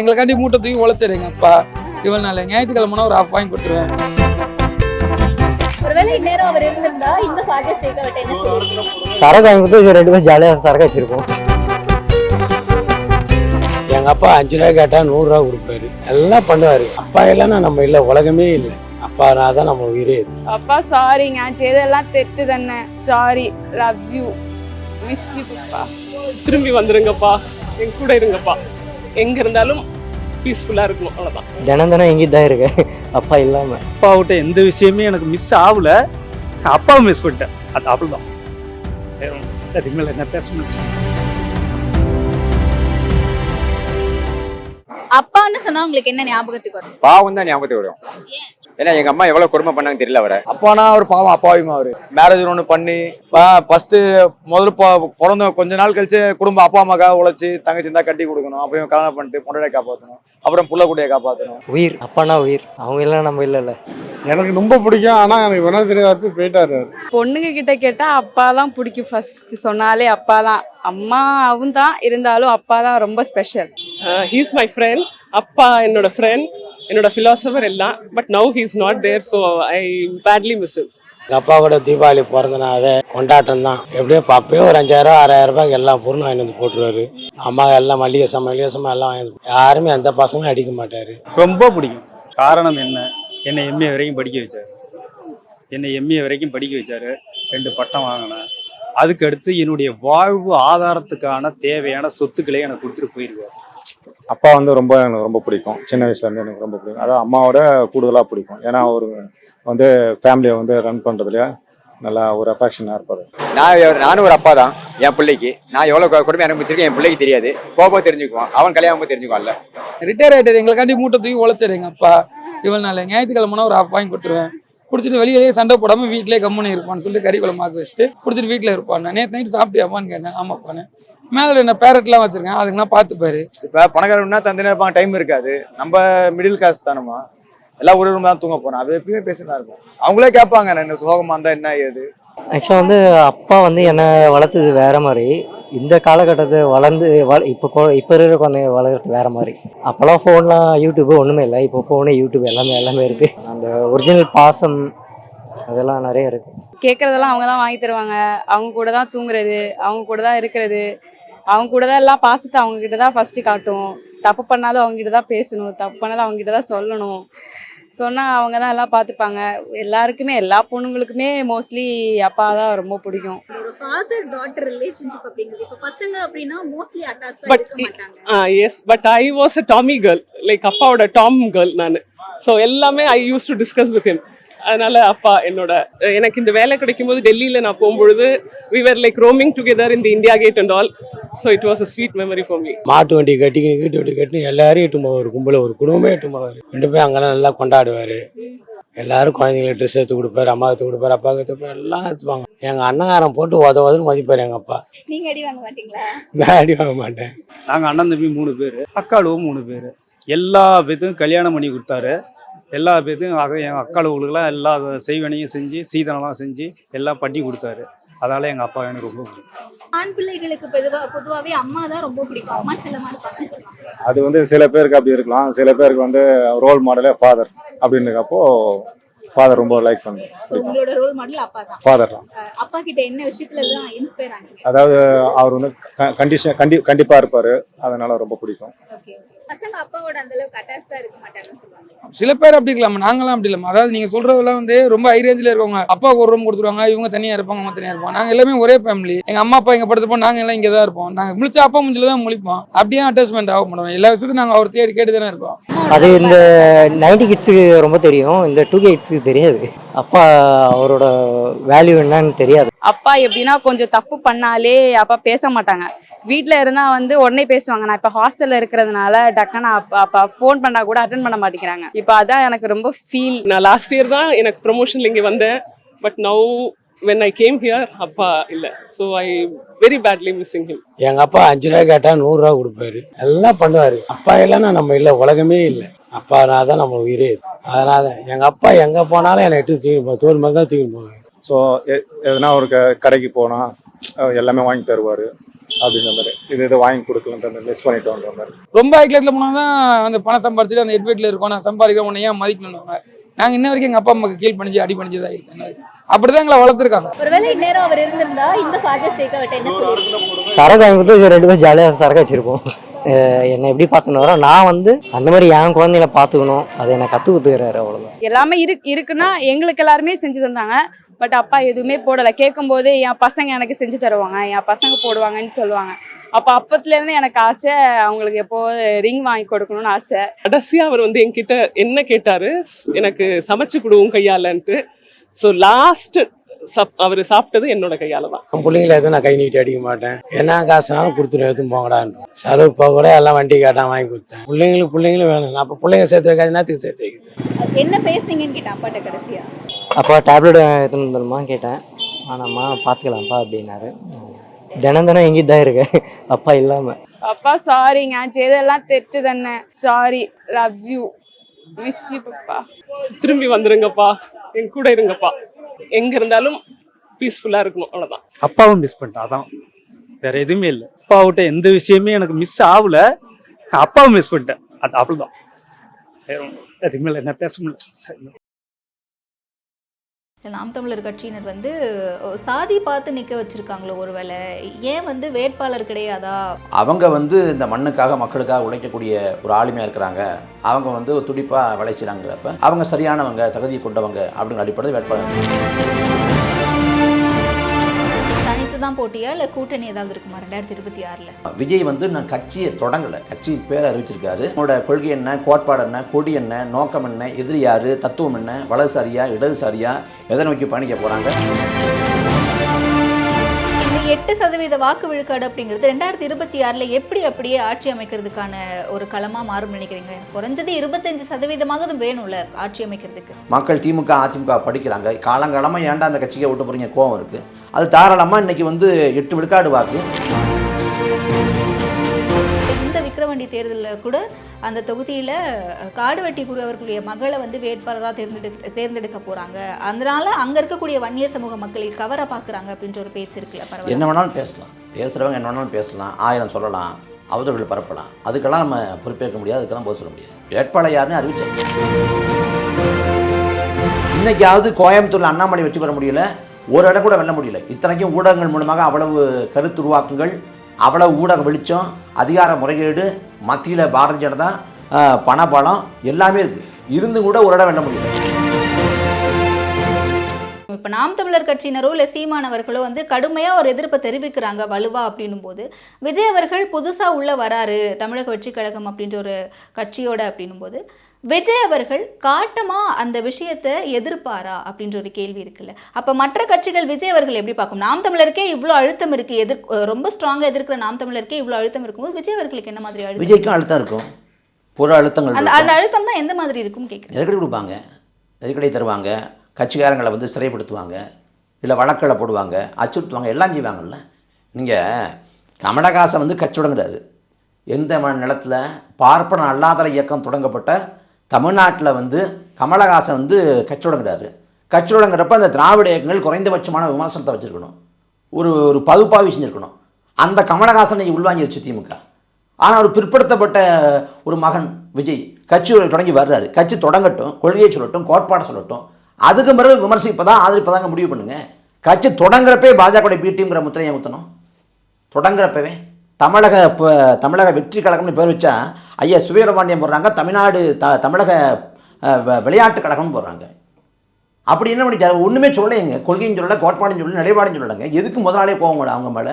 எங்களுக்காண்டி மூட்டை தூக்கி உழைச்சாரு அப்பா. இவ்வளவு நாள். ஞாயிற்றுக்கிழமை ஒரு ஆஃப் வாங்கி கொடுத்துருவேன். சரக்கு வாங்கி கொடுத்து ரெண்டு பேரும் ஜாலியாக சரக்கு வச்சிருக்கோம் எங்கள் அப்பா அஞ்சு ரூபா கேட்டால் நூறுரூவா கொடுப்பாரு. எல்லாம் பண்ணுவார். அப்பா இல்லைன்னா நம்ம இல்லை உலகமே இல்லை. அப்பா நான் தான் நம்ம உயிரே. அப்பா சாரி நான் செய்ததெல்லாம் தெட்டு தானே. Sorry love you miss you அப்பா திரும்பி வந்துருங்கப்பா. என் கூட இருங்கப்பா. எங்க இருந்தாலும் பீஸ்ஃபுல்லா இருக்கணும் அவ்வளவுதான். தினம் தினம் எங்கிட்டு தான் இருக்கேன் அப்பா இல்லாமல் அப்பாவிட்ட எந்த விஷயமே எனக்கு மிஸ் ஆகல. அப்பாவை மிஸ் பண்ணிட்டேன். அது அவ்வளோதான். அதுக்கு மேலே என்ன பேச முடியும்? அப்பான்னு சொன்னா உங்களுக்கு என்ன ஞாபகத்துக்கு வரும்? பாவம் தான் ஞாபகத்துக்கு வரும். ஏன்னா எங்க அம்மா எவ்வளவு கொடுமை பண்ணாங்க தெரியல அவரை. அப்பானா ஒரு பாவம் அப்பாவிமா அவரு? மேரேஜ் ஒன்று பண்ணி ஃபர்ஸ்ட் முதல்ல பொ- பிறந்த கொஞ்ச நாள் கழிச்சு குடும்பம் அப்பா அம்மாக்காக உழைச்சி தங்கச்சி இருந்தா கட்டி கொடுக்கணும். அப்ப இவன் கல்யாணம் பண்ணிட்டு பொண்டாட்டியை காப்பாற்றணும் அப்புறம் புள்ள குட்டியை காப்பாற்றணும் உயிர் அப்பானா உயிர். அவங்க இல்லை நம்ம இல்லைல்ல. எனக்கு ரொம்ப பிடிக்கும். ஆனா எனக்கு வேணா தெரியாத போயிட்டாரு. பொண்ணுங்க கிட்ட கேட்டா அப்பா தான் பிடிக்கும் ஃபர்ஸ்ட் சொன்னாலே அப்பா தான் அம்மாவும் தான் இருந்தாலும் அப்பா தான் ரொம்ப ஸ்பெஷல் ஹீஸ் மை ஃப்ரெண்ட் அப்பா என்னோட ஃப்ரெண்ட் என்னோட ஃபிலாசபர் எல்லாம் but now he's not there so I badly miss எங்கள் அப்பா கூட தீபாவளி பிறந்தனாவே கொண்டாட்டம் தான். எப்படியோ அப்பயே ஒரு அஞ்சாயிரம் ஆறாயிரம் ரூபாய்க்கு எல்லா பொருளும் வாங்கி வந்து போட்டுருவாரு. அம்மா எல்லாம் மல்லிகை சாமான் மல்லிகை சாமான் எல்லாம் வாங்கி யாருமே எந்த பசங்களும் அடிக்க மாட்டாரு. ரொம்ப பிடிக்கும். காரணம் என்ன? என்னை எம்ஏ வரைக்கும் படிக்க வச்சாரு. என்னை எம்ஏ வரைக்கும் படிக்க வச்சாரு. ரெண்டு பட்டம் வாங்கினேன். அதுக்கு அடுத்து என்னுடைய வாழ்வு ஆதாரத்துக்கான தேவையான சொத்துக்களை எனக்கு கொடுத்துட்டு போயிருக்காரு. அப்பா வந்து ரொம்ப எனக்கு ரொம்ப பிடிக்கும். சின்ன வயசுல இருந்து எனக்கு ரொம்ப பிடிக்கும். அதான் அம்மாவோட கூடுதலா பிடிக்கும். ஏன்னா அவர் வந்து ஃபேமிலியை வந்து ரன் பண்றதுல நல்லா ஒரு அஃபெக்ஷனாக இருப்பாரு. நான் நானும் ஒரு அப்பா தான் என் பிள்ளைக்கு. நான் எவ்வளவு கொடுமை அனுபவிச்சிருக்கேன் என் பிள்ளைக்கு தெரியாது. போக தெரிஞ்சுக்குவான் அவன் கல்யாணம் தெரிஞ்சுக்குவான்ல. ரிட்டையர் ஆயிட்டாரு. எங்களுக்காண்டி மூட்டை தூக்கி உழைச்சாரு எங்க அப்பா. இவ்வளவு நாள் ஞாயிற்றுக்கிழமை ஒரு ஆஃப் வாங்கி கொடுத்துருவேன். குடிச்சிட்டு வெளியிலேயே சண்டை போடாம வீட்டிலேயே கம்முன்னு இருப்பான்னு சொல்லிட்டு கறி குழம்பாக்க வச்சுட்டு குடிச்சிட்டு வீட்டில் இருப்பான். நேற்று நைட்டு சாப்பிட்டியாப்பான்னு கேட்டேன். ஆமாப்பான்னு மேலே என்ன பேரட்லாம் வச்சிருக்கேன். அதுக்கு நான் பார்த்துப்பாரு இப்ப பணக்காரன்னா தந்தினா இருப்பாங்க டைம் இருக்காது. நம்ம மிடில் கிளாஸ் தானம்மா. எல்லா ஒரு ரூம் தான் தூங்க போறோம் அது எப்பயுமே பேசிட்டு இருக்கும் அவங்களே கேட்பாங்க நான் இந்த சோகமா இருந்தா என்ன ஏது? ஆக்சுவலாக வந்து அப்பா வந்து என்னை வளர்த்தது வேற மாதிரி. இந்த காலகட்டத்தை வளர்ந்து வள இப்போ கொ இப்போ இருக்கிற குழந்தைங்க வளர்கிறது வேற மாதிரி. அப்போல்லாம் ஃபோன்லாம் யூடியூப் ஒன்றுமே இல்லை. இப்போ ஃபோனு யூடியூப் எல்லாமே எல்லாமே இருக்குது அந்த ஒரிஜினல் பாசம் அதெல்லாம் நிறைய இருக்குது கேட்குறதெல்லாம் அவங்க தான் வாங்கி தருவாங்க. அவங்க கூட தான் தூங்குறது அவங்க கூட தான் இருக்கிறது. அவங்க கூட தான் எல்லாம் பாசத்தை அவங்க கிட்ட தான் ஃபர்ஸ்ட் காட்டும். தப்பு பண்ணாலும் அவங்க கிட்ட தான் பேசணும். தப்பு பண்ணாலும் அவங்க கிட்ட தான் சொல்லணும். சொன்னால் அவங்க தான் எல்லாம் பார்த்துப்பாங்க. எல்லாருக்குமே எல்லா பொண்ணுங்களுக்குமே மோஸ்ட்லி அப்பா தான் ரொம்ப பிடிக்கும். ஃபாதர் டாட்டர் ரிலேஷன்ஷிப் அப்படிங்கிறது இப்ப பசங்க அப்படின்னா மோஸ்ட்லி அட்டாச் But இருக்க i- மாட்டாங்க. Yes but I was a tommy girl like அப்பாவோட டாம் கேர்ள் நான். ஸோ எல்லாமே I use to discuss with him. அதனால அப்பா என்னோட எனக்கு இந்த வேலை கிடைக்கும் போது டெல்லியில நான் போகும்பொழுது we were லைக் roaming together in the India gate and all so it was a sweet memory for me மாட்டு வண்டி கட்டிக்கின்னு வீட்டு வண்டி கட்டின்னு எல்லாரையும் இட்டு போவார். கும்பல ஒரு குடும்பமே இட்டு போவார். ரெண்டு பேரும் அங்கெல்லாம் நல்லா கொண்டாடுவார். எல்லாரும் குழந்தைங்களுக்கு ட்ரெஸ் எடுத்து கொடுப்பாரு அம்மா எடுத்து கொடுப்பாரு அப்பாவுக்கு எடுத்து கொடுப்பாரு எல்லாம் எடுத்துப்பாங்க. எங்கள் அண்ணகாரம் போட்டு உத உதன்னு மதிப்பார் எங்கள் அப்பா. நீங்க அடி வாங்க மாட்டீங்களா? நான் அடி வாங்க மாட்டேன். நாங்கள் அண்ணன் தம்பி மூணு பேர் அக்காளுவும் மூணு பேர். எல்லா பேத்துக்கும் கல்யாணம் பண்ணி கொடுத்தாரு. எல்லா பேத்துக்கும் அக எங்கள் அக்காளுகளுக்கெல்லாம் எல்லா செய்வனையும் செஞ்சு சீதனம்லாம் செஞ்சு எல்லாம் பண்ணி கொடுத்தாரு. அதனால எங்கள் அப்பா எனக்கு ரொம்ப பிடிக்கும். ஆண் பிள்ளைகளுக்கு பொதுவா பொதுவாவே அம்மா தான் ரொம்ப பிடிக்கும். அம்மா செல்லமா இருப்பாங்கன்னு சொல்லுவாங்க. அது வந்து சில பேருக்கு அப்படி இருக்கலாம். சில பேருக்கு வந்து ரோல் மாடலே ஃபாதர் அப்படின்றப்போ ஃபாதர் ரொம்ப லைக் So, பண்ணுவேன் உங்களோட ரோல் மாடல் அப்பா தான். ஃபாதர் தான். அப்பா கிட்ட என்ன விஷயத்துல இன்ஸ்பயர் ஆனீங்க? அதாவது அவர் வந்து கண்டிஷன் கண்டி கண்டிப்பாக இருப்பார். அதனால ரொம்ப பிடிக்கும். சில பேர் அப்படி இருக்கலாம்? நாங்களாம் அப்படி இல்லாம அதாவது நீங்க சொல்றதெல்லாம் வந்து ரொம்ப ஹை ரேஞ்சில் இருக்கவங்க அப்பாவுக்கு ஒரு ரூம் கொடுத்துருவாங்க இவங்க தனியா இருப்பாங்க அவங்க தனியா இருப்பாங்க. நாங்க எல்லாமே ஒரே ஃபேமிலி எங்க அம்மா அப்பா இங்க படுத்துப்போம் நாங்க எல்லாம் இங்க தான் இருப்போம். நாங்க முழிச்சா அப்பா முஞ்சில தான் முழிப்போம். அப்படியே அட்டாச்மெண்ட் ஆக மாட்டோம். எல்லா விஷயத்தையும் நாங்க அவர் தேடி கேட்டு தானே இருப்போம் அது இந்த நைன்டி கிட்ஸுக்கு ரொம்ப தெரியும். இந்த டூ கிட்ஸுக்கு தெரியாது. அப்பா அவரோட வேல்யூ என்னன்னு தெரியாது. அப்பா எப்படின்னா கொஞ்சம் தப்பு பண்ணாலே அப்பா பேச மாட்டாங்க. வீட்டில் இருந்தால் வந்து உடனே பேசுவாங்க. நான் இப்போ ஹாஸ்டலில் இருக்கிறதுனால டக்குன்னு அப்பா அப்பா ஃபோன் பண்ணா கூட அட்டன் பண்ண மாட்டேங்கிறாங்க. இப்போ அதான் எனக்கு ரொம்ப ஃபீல் நான் லாஸ்ட் இயர் தான் எனக்கு ப்ரொமோஷன்ல இங்கே வந்தேன். But now when I came here அப்பா இல்லை. So I very badly missing him எங்கள் அப்பா அஞ்சு ரூபா கேட்டால் நூறுரூவா கொடுப்பாரு. எல்லாம் பண்ணுவார். அப்பா இல்லைன்னா நம்ம இல்லை உலகமே இல்லை. அப்பா நான் தான் நம்ம உயிரே. அதனால தான் எங்கள் அப்பா எங்கே போனாலும் என்னை எட்டு தூக்கி போ தோல் மாதிரி தான் தூக்கி போவாங்க ஸோ எதனா ஒரு க கடைக்கு போனால் எல்லாமே வாங்கி தருவார் அப்படின்ற மாதிரி. இது இது வாங்கி கொடுக்கலன்ற மிஸ் பண்ணிட்டோன்ற மாதிரி. ரொம்ப ஐக்கியத்தில் போனால் தான் அந்த பணம் சம்பாரிச்சுட்டு அந்த எட் வீட்டில் இருக்கோம் நான் சம்பாதிக்க உன்னை ஏன் மதிக்கணும்னாங்க நாங்கள் இன்ன வரைக்கும் எங்கள் அப்பா அம்மாவுக்கு கீழ் பண்ணிச்சு அடி பண்ணிச்சதா இருக்கேன். அப்படிதான் எங்களை வளர்த்துருக்காங்க. ஒருவேளை இந்நேரம் அவர் இருந்திருந்தா இந்த சரக்கு வாங்கி கொடுத்து ரெண்டு பேரும் ஜாலியாக சரக்கு வச்சுருப்போம். என்னை எப்படி பார்த்துன்னு வரோம் நான் வந்து அந்த மாதிரி என் குழந்தைங்கள பார்த்துக்கணும். அதை என்னை கற்றுக் கொடுத்துக்கிறாரு அவ்வளோதான் எல்லாமே இருக்கு இருக்குன்னா எங்களுக்கு எல்லாருமே செஞ்சு தந்தாங்க. பட் அப்பா எதுவுமே போடலை. கேட்கும்போது என் பசங்க எனக்கு செஞ்சு தருவாங்க. என் பசங்க போடுவாங்கன்னு சொல்லுவாங்க. அப்போ அப்பத்துலேருந்து எனக்கு ஆசை அவங்களுக்கு எப்போ ரிங் வாங்கி கொடுக்கணும்னு ஆசை. கடைசியா அவர் வந்து என்கிட்ட என்ன கேட்டாரு? எனக்கு சமைச்சு கொடுவும் கையாலன்ட்டு. ஸோ லாஸ்ட் சப் அவர் சாப்பிட்டது என்னோட கையால தான் என் பிள்ளைங்கள எதுவும் நான் கை நீட்டி அடிக்க மாட்டேன். என்ன காசுனாலும் கொடுத்துருவேன் எதுவும் போங்கடான்னு செலவு போக கூட எல்லாம் வண்டி கேட்டான் வாங்கி கொடுத்தேன். பிள்ளைங்களுக்கு பிள்ளைங்களும் வேணும். நான் அப்போ பிள்ளைங்க சேர்த்து வைக்காது நேரத்துக்கு சேர்த்து வைக்குது என்ன பேசுனீங்கன்னு கேட்டேன் அப்பாட்ட கடைசியா? அப்பா டேப்லெட் எடுத்துன்னு வந்துடுமா கேட்டேன். ஆனாம்மா பார்த்துக்கலாம்ப்பா அப்படின்னாரு. தினம் தினம் எங்கிட்டு தான் இருக்கு? அப்பா இல்லாமல் அப்பா சாரிங்க செய்தெல்லாம் தெட்டு தானே. Sorry love you miss you Papa. திரும்பி வந்துருங்கப்பா. என் கூட இருங்கப்பா. எங்க இருந்தாலும் பீஸ்ஃபுல்லா இருக்கணும் அவ்வளவுதான். அப்பாவும் மிஸ் பண்ணிட்டேன் அதான். வேற எதுவுமே இல்லை. அப்பாவிட்ட எந்த விஷயமே எனக்கு மிஸ் ஆகல. அப்பாவும் மிஸ் பண்ணிட்டேன். அது அவ்வளவுதான். வேற ஒண்ணும் அதுக்கு என்ன பேச முடியல சரி. நாம் தமிழர் கட்சியினர் வந்து சாதி பார்த்து நிற்க வச்சிருக்காங்களோ ஒருவேளை? ஏன் வந்து வேட்பாளர் கிடையாதா? அவங்க வந்து இந்த மண்ணுக்காக மக்களுக்காக உழைக்கக்கூடிய ஒரு ஆளுமையாக இருக்கிறாங்க. அவங்க வந்து துடிப்பாக விளைச்சிறாங்கிறப்ப அவங்க சரியானவங்க தகுதி கொண்டவங்க அப்படிங்கிற அடிப்படையில் வேட்பாளர். தனித்து தான் போட்டியா? இல்லை கூட்டணி ஏதாவது இருக்குமா? ரெண்டாயிரத்தி இருபத்தி ஆறுல. விஜய் வந்து நான் கட்சியை தொடங்கலை. கட்சி பேர் அறிவிச்சிருக்காரு. உங்களோட கொள்கை என்ன? கோட்பாடு என்ன? கொடி என்ன? நோக்கம் என்ன? எதிரியாரு தத்துவம் என்ன? வலதுசாரியா இடதுசாரியா எதை நோக்கி பயணிக்க போகிறாங்க எட்டு சதவீத வாக்கு விழுக்காடு அப்படிங்கிறது ரெண்டாயிரத்தி இருபத்தி ஆறில் எப்படி அப்படியே ஆட்சி அமைக்கிறதுக்கான ஒரு களமாக மாறும் நினைக்கிறீங்க? குறைஞ்சது இருபத்தஞ்சு சதவீதமாவது வேணும்ல ஆட்சி அமைக்கிறதுக்கு. மக்கள் திமுக அதிமுக படிக்கிறாங்க. காலங்காலமாக ஏன்டா அந்த கட்சியை விட்டு போகிறீங்க கோவம் இருக்குது அது தாராளமாக இன்னைக்கு வந்து எட்டு விழுக்காடு வாக்கு. இந்த தேர்தலில் கூட அந்த தொகுதியில் காடுவெட்டி குரு அவர்களுடைய மகளை வந்து வேட்பாளராக தேர்ந்தெடுக்க தேர்ந்தெடுக்க போகிறாங்க அதனால் அங்கே இருக்கக்கூடிய வன்னியர் சமூக மக்களை கவர பார்க்குறாங்க அப்படின்ற ஒரு பேச்சு இருக்குல்ல பரவாயில்ல. என்ன வேணாலும் பேசலாம். பேசுகிறவங்க என்ன வேணாலும் பேசலாம். ஆயிரம் சொல்லலாம். அவதூறுகள் பரப்பலாம். அதுக்கெல்லாம் நம்ம பொறுப்பேற்க முடியாது. அதுக்கெல்லாம் போக சொல்ல முடியாது. வேட்பாளர் யாருன்னு அறிவிச்சாங்க இன்றைக்காவது கோயம்புத்தூரில் அண்ணாமலை வெற்றி பெற முடியல. ஒரு இடம் கூட வெல்ல முடியல. இத்தனைக்கும் ஊடகங்கள் மூலமாக அவ்வளவு கருத்துருவாக்கங்கள் அவ்வளவு ஊடக வெளிச்சம் அதிகார முறைகேடு மத்தியில் பாரதிய ஜனதா பணபலம் எல்லாமே இருக்குது இருந்து கூட ஒரு இடம் வெல்ல முடியும் இப்போ நாம் தமிழர் கட்சியினரோ இல்லை சீமானவர்களோ வந்து கடுமையாக ஒரு எதிர்ப்பை தெரிவிக்கிறாங்க வலுவா அப்படின்னும் போது விஜய் அவர்கள் புதுசாக உள்ள வராரு தமிழக வெற்றி கழகம் அப்படின்ற ஒரு கட்சியோட அப்படின்னும் போது விஜய் அவர்கள் காட்டமா அந்த விஷயத்தை எதிர்ப்பாரா அப்படின்ற ஒரு கேள்வி இருக்குல்ல. அப்ப மற்ற கட்சிகள் விஜய் அவர்கள் எப்படி பார்க்கும்? நாம் தமிழருக்கே இவ்வளோ அழுத்தம் இருக்கு எதிர் ரொம்ப ஸ்ட்ராங்கா எதிர்க்கிற நாம் தமிழருக்கே இவ்வளோ அழுத்தம் இருக்கும்போது விஜய் அவர்களுக்கு என்ன மாதிரி அழுத்தம் விஜய்க்கும் அழுத்தம் இருக்கும். புற அழுத்தங்கள் அந்த. அந்த அழுத்தம் தான் எந்த மாதிரி இருக்கும் கேட்குறேன் நெருக்கடி கொடுப்பாங்க. நெருக்கடி தருவாங்க. கட்சிக்காரங்களை வந்து சிறைப்படுத்துவாங்க இல்லை வழக்களை போடுவாங்க அச்சுறுத்துவாங்க எல்லாம் செய்வாங்கல்ல? நீங்கள் கமலஹாசன் வந்து கட்சி தொடங்குறாரு எந்த நிலத்தில் பார்ப்பன அல்லாதர இயக்கம் தொடங்கப்பட்ட தமிழ்நாட்டில் வந்து கமலஹாசன் வந்து கட்சி தொடங்குறாரு கட்சி தொடங்குறப்ப அந்த திராவிட இயக்கங்கள் குறைந்தபட்சமான விமர்சனத்தை வச்சுருக்கணும். ஒரு ஒரு பகுப்பாய்வு செஞ்சுருக்கணும். அந்த கமலஹாசனை உள்வாங்கிருச்சு திமுக. ஆனால் ஒரு பிற்படுத்தப்பட்ட ஒரு மகன் விஜய் கட்சி தொடங்கி வர்றாரு. கட்சி தொடங்கட்டும் கொள்கையை சொல்லட்டும் கோட்பாடை சொல்லட்டும் அதுக்கு பிறகு விமர்சிப்பதா ஆதரிப்பதாங்க முடிவு பண்ணுங்க. கட்சி தொடங்குறப்பே பாஜகவுடைய பி டீம்ங்கிற முத்திரையை ஊற்றணும் தொடங்குறப்பவே தமிழக இப்போ தமிழக வெற்றி கழகம்னு பேர் வச்சா ஐயா சுவீரபாண்டியம் போடுறாங்க தமிழ்நாடு த தமிழக விளையாட்டு கழகம்னு போடுறாங்க. அப்படி என்ன பண்ணிட்டாரு? ஒன்றுமே சொல்லலைங்க. கொள்கையும் சொல்லலை கோட்பாடும் சொல்லலை நிலைப்பாடும் சொல்லலைங்க. எதுக்கு முதலாளே போவாங்க அவங்க மேலே?